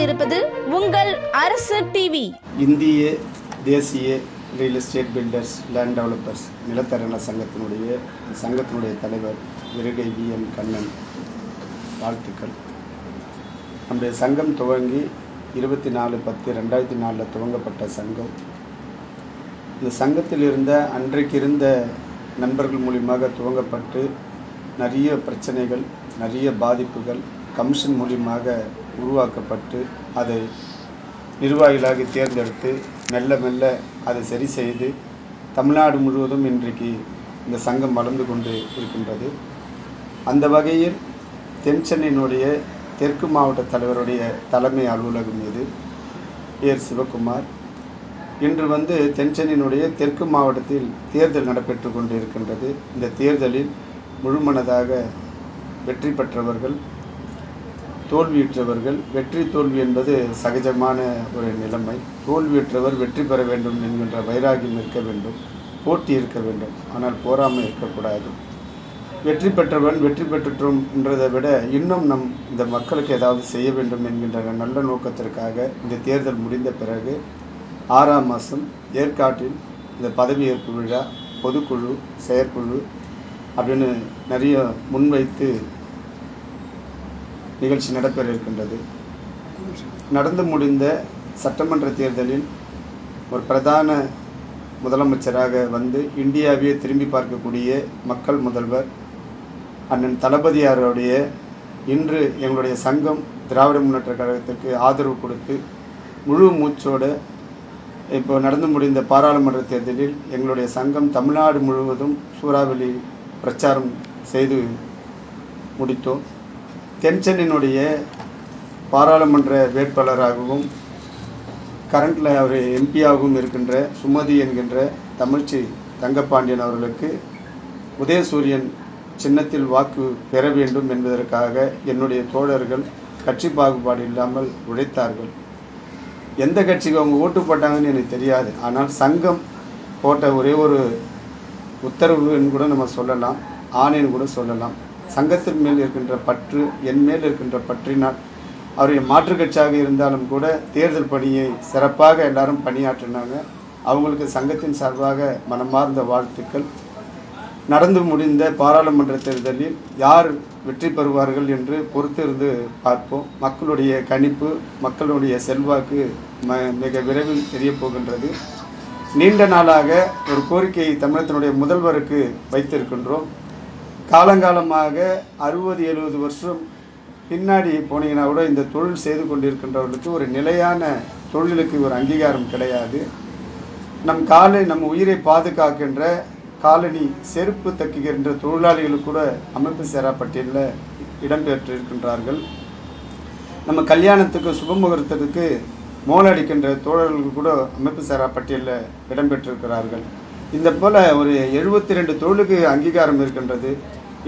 கொண்டிருப்பது உங்கள் அரசு டிவி இந்திய தேசிய real estate builders land developers நிலத்தரண சங்கத்தினுடைய சங்கத்தினுடைய தலைவர் விருகை வி. எம். கண்ணன். வாழ்த்துக்கள். நம்முடைய சங்கம் துவங்கி இருபத்தி நாலு பத்து ரெண்டாயிரத்தி நாலில் துவங்கப்பட்ட சங்கம். இந்த சங்கத்தில் இருந்த அன்றைக்கு இருந்த நண்பர்கள் மூலியமாக துவங்கப்பட்டு நிறைய பிரச்சனைகள் நிறைய பாதிப்புகள் கமிஷன் மூலியமாக உருவாக்கப்பட்டு அதை நிர்வாகிகளாக தேர்ந்தெடுத்து மெல்ல மெல்ல அதை சரி செய்து தமிழ்நாடு முழுவதும் இன்றைக்கு இந்த சங்கம் வளர்ந்து கொண்டு இருக்கின்றது. அந்த வகையில் தென் சென்னையினுடைய தெற்கு மாவட்ட தலைவருடைய தலைமை அலுவலகம் இது ஏர் சிவகுமார் இன்று வந்து தென் சென்னையினுடைய தெற்கு மாவட்டத்தில் தேர்தல் நடைபெற்று கொண்டு இருக்கின்றது இந்த தேர்தலில் முழுமனதாக வெற்றி பெற்றவர்கள் தோல்வியுற்றவர்கள் வெற்றி தோல்வி என்பது சகஜமான ஒரு நிலைமை. தோல்வியுற்றவர் வெற்றி பெற வேண்டும் என்கின்ற வைராகியம் இருக்க வேண்டும் போட்டி இருக்க வேண்டும். ஆனால் போராமை இருக்கக்கூடாது. வெற்றி பெற்றவன் வெற்றி பெற்றுட்டோம் என்றதை விட இன்னும் நம் இந்த மக்களுக்கு ஏதாவது செய்ய வேண்டும் என்கின்ற நல்ல நோக்கத்திற்காக இந்த தேர்தல் முடிந்த பிறகு ஆறாம் மாதம் ஏற்காட்டில் இந்த பதவியேற்பு விழா பொதுக்குழு செயற்குழு அப்படின்னு நிறைய முன்வைத்து நிகழ்ச்சி நடைபெற இருக்கின்றது. நடந்து முடிந்த சட்டமன்ற தேர்தலில் ஒரு பிரதான முதலமைச்சராக வந்து இந்தியாவையே திரும்பி பார்க்கக்கூடிய மக்கள் முதல்வர் அண்ணன் தளபதியாருடைய இன்று எங்களுடைய சங்கம் திராவிட முன்னேற்ற கழகத்திற்கு ஆதரவு கொடுத்து முழு மூச்சோடு இப்போ நடந்து முடிந்த பாராளுமன்ற தேர்தலில் எங்களுடைய சங்கம் தமிழ்நாடு முழுவதும் சூறாவளி பிரச்சாரம் செய்து முடித்தோம். தென்சென்னினுடைய பாராளுமன்ற வேட்பாளராகவும் கரண்டில் அவர் எம்பியாகவும் இருக்கின்ற சுமதி என்கின்ற தமிழ்ச்சி தங்கப்பாண்டியன் அவர்களுக்கு உதயசூரியன் சின்னத்தில் வாக்கு பெற வேண்டும் என்பதற்காக என்னுடைய தோழர்கள் கட்சி பாகுபாடு இல்லாமல் உழைத்தார்கள். எந்த கட்சிக்கு அவங்க ஓட்டு போட்டாங்கன்னு எனக்கு தெரியாது. ஆனால் சங்கம் போட்ட ஒரே ஒரு உத்தரவுன்னு கூட நம்ம சொல்லலாம் ஆணைன்னு கூட சொல்லலாம். சங்கத்தின் மேல் இருக்கின்ற பற்று என் மேல் இருக்கின்ற பற்றினால் அவருடைய மாற்றுக்கட்சியாக இருந்தாலும் கூட தேர்தல் பணியை சிறப்பாக எல்லாரும் பணியாற்றினாங்க. அவங்களுக்கு சங்கத்தின் சார்பாக மனமார்ந்த வாழ்த்துக்கள். நடந்து முடிந்த பாராளுமன்ற தேர்தலில் யார் வெற்றி பெறுவார்கள் என்று பொறுத்திருந்து பார்ப்போம். மக்களுடைய கணிப்பு மக்களுடைய செல்வாக்கு ம மிக விரைவில் தெரிய போகின்றது. நீண்ட நாளாக ஒரு கோரிக்கையை தமிழத்தினுடைய முதல்வருக்கு வைத்திருக்கின்றோம். காலங்காலமாக அறுபது எழுபது வருஷம் பின்னாடி போனீங்கன்னா கூட இந்த தொழில் செய்து கொண்டிருக்கின்றவர்களுக்கு ஒரு நிலையான தொழிலுக்கு ஒரு அங்கீகாரம் கிடையாது. நம் காலை நம் உயிரை பாதுகாக்கின்ற காலனி செருப்பு தக்குகின்ற தொழிலாளிகள் கூட அமைப்பு சேரா பட்டியலில் இடம்பெற்றிருக்கின்றார்கள். நம்ம கல்யாணத்துக்கு சுபமுகூர்த்தத்துக்கு மோலடிக்கின்ற தோழர்கள் கூட அமைப்பு சேரா பட்டியலில் இடம்பெற்றிருக்கிறார்கள். இந்த போல் ஒரு எழுபத்தி ரெண்டு தொழிலுக்கு அங்கீகாரம் இருக்கின்றது.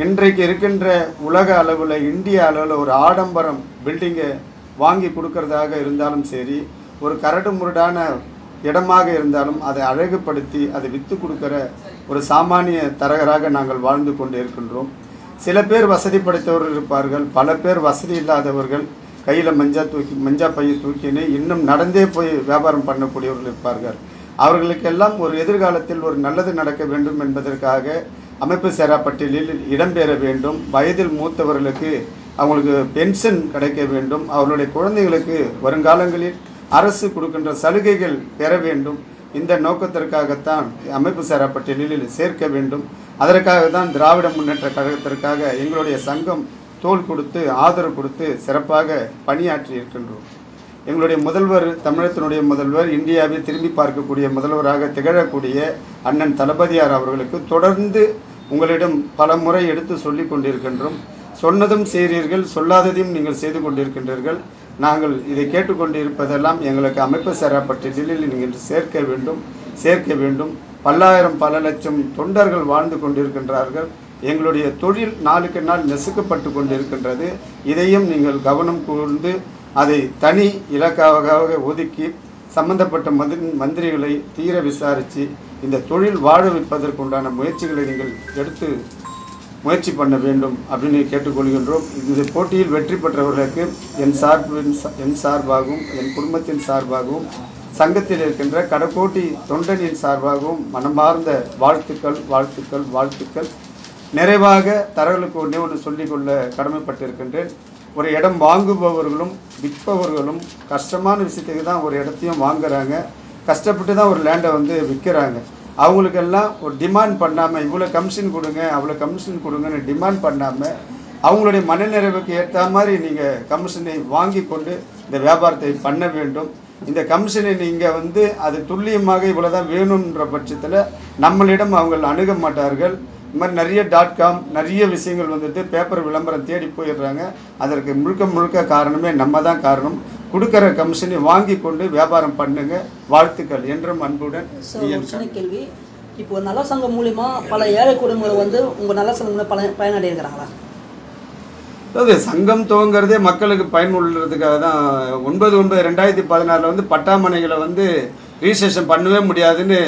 இன்றைக்கு இருக்கின்ற உலக அளவில் இந்திய அளவில் ஒரு ஆடம்பரம் பில்டிங்கை வாங்கி கொடுக்கறதாக இருந்தாலும் சரி ஒரு கரடு முரடான இடமாக இருந்தாலும் அதை அழகுபடுத்தி அதை விற்று கொடுக்கிற ஒரு சாமானிய தரகராக நாங்கள் வாழ்ந்து கொண்டு இருக்கின்றோம். சில பேர் வசதி படைத்தவர்கள் இருப்பார்கள் பல பேர் வசதி இல்லாதவர்கள் கையில் மஞ்சா தூக்கி மஞ்சா பையை தூக்கின்னு இன்னும் நடந்தே போய் வியாபாரம் பண்ணக்கூடியவர்கள் இருப்பார்கள். அவர்களுக்கெல்லாம் ஒரு எதிர்காலத்தில் ஒரு நல்லது நடக்க வேண்டும் என்பதற்காக அமைப்பு சேரா பட்டியலில் இடம்பெற வேண்டும். வயதில் மூத்தவர்களுக்கு அவங்களுக்கு பென்ஷன் கிடைக்க வேண்டும். அவர்களுடைய குழந்தைகளுக்கு வருங்காலங்களில் அரசு கொடுக்கின்ற சலுகைகள் பெற வேண்டும். இந்த நோக்கத்திற்காகத்தான் அமைப்பு சேரா பட்டியலில் சேர்க்க வேண்டும். அதற்காக தான் திராவிட முன்னேற்ற கழகத்திற்காக எங்களுடைய சங்கம் தோல் கொடுத்து ஆதரவு கொடுத்து சிறப்பாக பணியாற்றி இருக்கின்றோம். எங்களுடைய முதல்வர் தமிழகத்தினுடைய முதல்வர் இந்தியாவை திரும்பி பார்க்கக்கூடிய முதல்வராக திகழக்கூடிய அண்ணன் தளபதியார் அவர்களுக்கு தொடர்ந்து உங்களிடம் பல முறை எடுத்து சொல்லி கொண்டிருக்கின்றோம். சொன்னதும் செய்கிறீர்கள் சொல்லாததையும் நீங்கள் செய்து கொண்டிருக்கின்றீர்கள். நாங்கள் இதை கேட்டுக்கொண்டிருப்பதெல்லாம் எங்களுக்கு அமைப்பு சேரா நிலையில் நீங்கள் சேர்க்க வேண்டும் சேர்க்க வேண்டும். பல்லாயிரம் பல லட்சம் தொண்டர்கள் வாழ்ந்து கொண்டிருக்கின்றார்கள். எங்களுடைய தொழில் நாளுக்கு நாள் நெசுக்கப்பட்டு கொண்டிருக்கின்றது. இதையும் நீங்கள் கவனம் கூர்ந்து அதை தனி இலக்காக ஒதுக்கி சம்பந்தப்பட்ட மந்திரி மந்திரிகளை தீர விசாரித்து இந்த தொழில் வாழ வைப்பதற்குண்டான முயற்சிகளை நீங்கள் எடுத்து முயற்சி பண்ண வேண்டும் அப்படின்னு கேட்டுக்கொள்கின்றோம் இந்த போட்டியில் வெற்றி பெற்றவர்களுக்கு என் சார்பின் என் சார்பாகவும் என் குடும்பத்தின் சார்பாகவும் சங்கத்தில் இருக்கின்ற கடற்கோட்டி தொண்டனின் சார்பாகவும் மனமார்ந்த வாழ்த்துக்கள் வாழ்த்துக்கள் வாழ்த்துக்கள். நிறைவாக தரவுகளுக்கு ஒன்றே ஒன்று சொல்லிக்கொள்ள கடமைப்பட்டிருக்கின்றேன். ஒரு இடம் வாங்குபவர்களும் விற்பவர்களும் கஷ்டமான விஷயத்துக்கு தான் ஒரு இடத்தையும் வாங்குறாங்க. கஷ்டப்பட்டு தான் ஒரு லேண்டை வந்து விற்கிறாங்க. அவங்களுக்கெல்லாம் ஒரு டிமாண்ட் பண்ணாமல் இவ்வளோ கமிஷன் கொடுங்க அவ்வளோ கமிஷன் கொடுங்கன்னு டிமாண்ட் பண்ணாமல் அவங்களுடைய மனநிறைவுக்கு ஏற்ற மாதிரி நீங்கள் கமிஷனை வாங்கி கொண்டு இந்த வியாபாரத்தை பண்ண வேண்டும். இந்த கமிஷனை நீங்கள் வந்து அது துல்லியமாக இவ்வளோ தான் வேணுன்ற பட்சத்தில் நம்மளிடம் அவங்க அணுக மாட்டார்கள். இந்த மாதிரி நிறைய டாட் காம் நிறைய விஷயங்கள் வந்துட்டு பேப்பர் விளம்பரம் தேடி போயிடுறாங்க. அதற்கு முழுக்க முழுக்க காரணமே நம்ம தான் காரணம். கொடுக்குற கமிஷனை வாங்கி கொண்டு வியாபாரம் பண்ணுங்க. வாழ்த்துக்கள். என்றும் அன்புடன் கேள்வி. இப்போ நல சங்கம் மூலிமா பல ஏழை குடும்பங்கள் வந்து உங்கள் நல சங்கம் பல பயனடைகிறாங்களா? அதாவது சங்கம் துவங்கிறதே மக்களுக்கு பயனுள்ளதுக்காக தான். ஒன்பது ஒன்பது ரெண்டாயிரத்தி பதினாறில் வந்து பட்டாமனைகளை வந்து ரிஜிஸ்ட்ரேஷன் பண்ணவே முடியாதுன்னு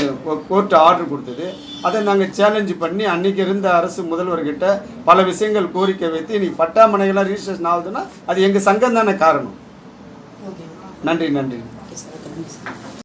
கோர்ட் ஆர்டர் கொடுத்தது. அதை நாங்கள் சேலஞ்சு பண்ணி அன்னைக்கு இருந்த அரசு முதல்வர்கிட்ட பல விஷயங்கள் கோரிக்கை வைத்து இன்னைக்கு பட்டாமனைகளாக ரிஜிஸ்ட்ரேஷன் ஆகுதுன்னா அது எங்கள் சங்கம் தானே காரணம். நன்றி நன்றி.